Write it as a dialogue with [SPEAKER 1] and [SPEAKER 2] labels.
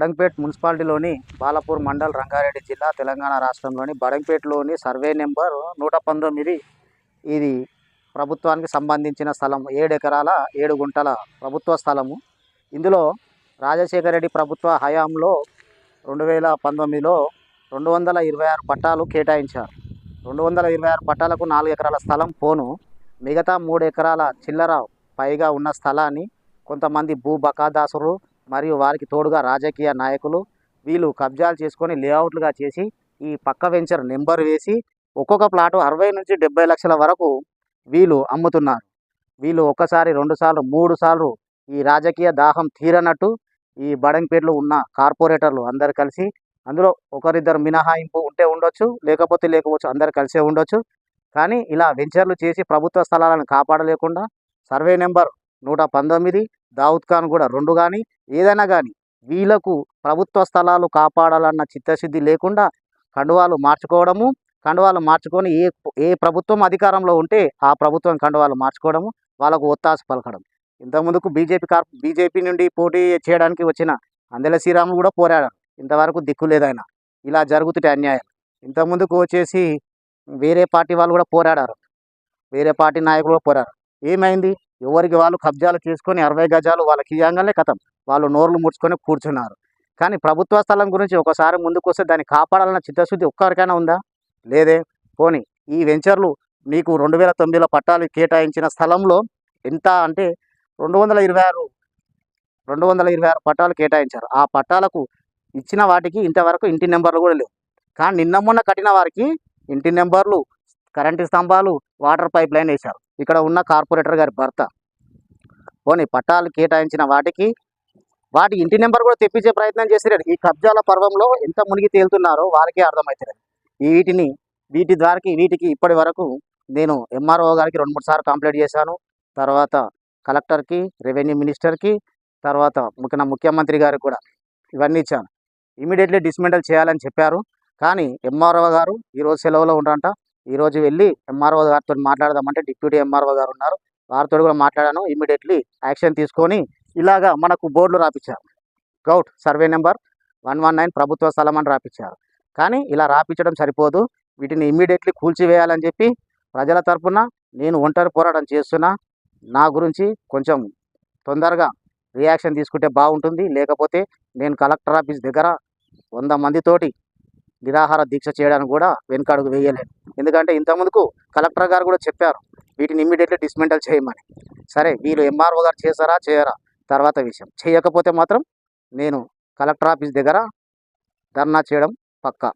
[SPEAKER 1] బడంగ్పేట్ మున్సిపాలిటీలోని బాలపూర్ మండల్ రంగారెడ్డి జిల్లా తెలంగాణ రాష్ట్రంలోని బడంగ్పేట్లోని survey number నూట పంతొమ్మిది. ఇది ప్రభుత్వానికి సంబంధించిన స్థలం. ఏడు ఎకరాల ఏడు గుంటల ప్రభుత్వ స్థలము. ఇందులో రాజశేఖర రెడ్డి ప్రభుత్వ హయాంలో రెండు వేల పంతొమ్మిదిలో రెండు వందల ఇరవై ఆరు పట్టాలు కేటాయించారు. రెండు వందల ఇరవై ఆరు పట్టాలకు నాలుగు ఎకరాల స్థలం పోను. మిగతా మూడు ఎకరాల చిల్లర పైగా ఉన్న స్థలాన్ని కొంతమంది భూ బకాదాసులు మరియు వారికి తోడుగా రాజకీయ నాయకులు వీళ్ళు కబ్జాలు చేసుకొని లేఅవుట్లుగా చేసి ఈ పక్క వెంచర్ నెంబర్ వేసి ఒక్కొక్క ప్లాటు అరవై నుంచి డెబ్బై లక్షల వరకు వీళ్ళు అమ్ముతున్నారు. వీళ్ళు ఒకసారి రెండు సార్లు మూడు సార్లు ఈ రాజకీయ దాహం తీరనట్టు ఈ బడంపేటలో ఉన్న కార్పొరేటర్లు అందరు కలిసి అందులో ఒకరిద్దరు మినహాయింపు ఉంటే ఉండొచ్చు లేకపోతే లేకపోవచ్చు అందరు కలిసే ఉండొచ్చు. కానీ ఇలా వెంచర్లు చేసి ప్రభుత్వ స్థలాలను కాపాడలేకుండా సర్వే నెంబర్ నూట పంతొమ్మిది దావుద్ ఖాన్ కూడా రెండు కానీ ఏదైనా కానీ వీళ్ళకు ప్రభుత్వ స్థలాలు కాపాడాలన్న చిత్తశుద్ధి లేకుండా కండువాలు మార్చుకోవడము కండువాలు మార్చుకొని ఏ ఏ ప్రభుత్వం అధికారంలో ఉంటే ఆ ప్రభుత్వం కండువాలు మార్చుకోవడము వాళ్ళకు ఒత్తాస పలకడం. ఇంతకుముందుకు బీజేపీ కార్ బీజేపీ నుండి పోటీ చేయడానికి వచ్చిన అందెల శ్రీరాములు కూడా పోరాడారు. ఇంతవరకు దిక్కు లేదైనా. ఇలా జరుగుతుంటే అన్యాయం. ఇంతకుముందుకు వచ్చేసి వేరే పార్టీ వాళ్ళు కూడా పోరాడారు. వేరే పార్టీ నాయకులు కూడా పోరాడారు. ఏమైంది? ఎవరికి వాళ్ళు కబ్జాలు చేసుకొని అరవై గజాలు వాళ్ళకి ఇవ్వగానే కథం. వాళ్ళు నోర్లు ముడుచుకొని కూర్చున్నారు. కానీ ప్రభుత్వ స్థలం గురించి ఒకసారి ముందుకు వస్తే దాన్ని కాపాడాలన్న చిత్తశుద్ధి ఒక్కరికైనా ఉందా? లేదే. పోనీ ఈ వెంచర్లు మీకు రెండు వేల తొమ్మిదిలో పట్టాలు కేటాయించిన స్థలంలో ఎంత అంటే రెండు వందల ఇరవై ఆరు రెండు వందల ఇరవై ఆరు పట్టాలు కేటాయించారు. ఆ పట్టాలకు ఇచ్చిన వాటికి ఇంతవరకు ఇంటి నెంబర్లు కూడా లేవు. కానీ నిన్న మొన్న కట్టిన వారికి ఇంటి నెంబర్లు కరెంటు స్తంభాలు వాటర్ పైప్ లైన్ వేశారు. ఇక్కడ ఉన్న కార్పొరేటర్ గారి భర్త. పోనీ పట్టాలు కేటాయించిన వాటికి వాటి ఇంటి నెంబర్ కూడా తెప్పించే ప్రయత్నం చేసినారు ఈ కబ్జాల పర్వంలో ఎంత మునిగి తేలుతున్నారో వారికే అర్థమవుతుంది వీటిని వీటి ద్వారాకి వీటికి ఇప్పటి వరకు నేను ఎంఆర్ఓ గారికి రెండు మూడు సార్లు కంప్లైంట్ చేశాను. తర్వాత కలెక్టర్కి రెవెన్యూ మినిస్టర్కి తర్వాత ముఖ్య ముఖ్యమంత్రి గారికి కూడా ఇవన్నీ ఇచ్చాను. ఇమీడియట్లీ డిస్మెంటల్ చేయాలని చెప్పారు. కానీ ఎంఆర్ఓ గారు ఈరోజు సెలవులో ఉండంట. ఈరోజు వెళ్ళి ఎంఆర్ఓ గారితో మాట్లాడదామంటే డిప్యూటీ ఎంఆర్ఓ గారు ఉన్నారు. వారితో కూడా మాట్లాడాను. ఇమీడియట్లీ యాక్షన్ తీసుకొని ఇలాగా మనకు బోర్డులు రాపించారు govt survey number one one nine ప్రభుత్వ స్థలం అని రాపించారు కానీ ఇలా రాపించడం సరిపోదు. వీటిని ఇమ్మీడియట్లీ కూల్చివేయాలని చెప్పి ప్రజల తరపున నేను ఒంటరి పోరాటం చేస్తున్నా. నా గురించి కొంచెం తొందరగా రియాక్షన్ తీసుకుంటే బాగుంటుంది. లేకపోతే నేను కలెక్టర్ ఆఫీస్ దగ్గర వంద మందితోటి నిరాహార దీక్ష చేయడానికి కూడా వెనుకడుగు వేయలేదు. ఎందుకంటే ఇంతకుముందుకు కలెక్టర్ గారు కూడా చెప్పారు వీటిని ఇమ్మీడియట్లీ డిస్మెంటల్ చేయమని. సరే వీళ్ళు ఎంఆర్ఓ గారు చేశారా చేయరా? తర్వాత విషయం. చేయకపోతే మాత్రం నేను కలెక్టర్ ఆఫీస్ దగ్గర ధర్నా చేయడం పక్కా.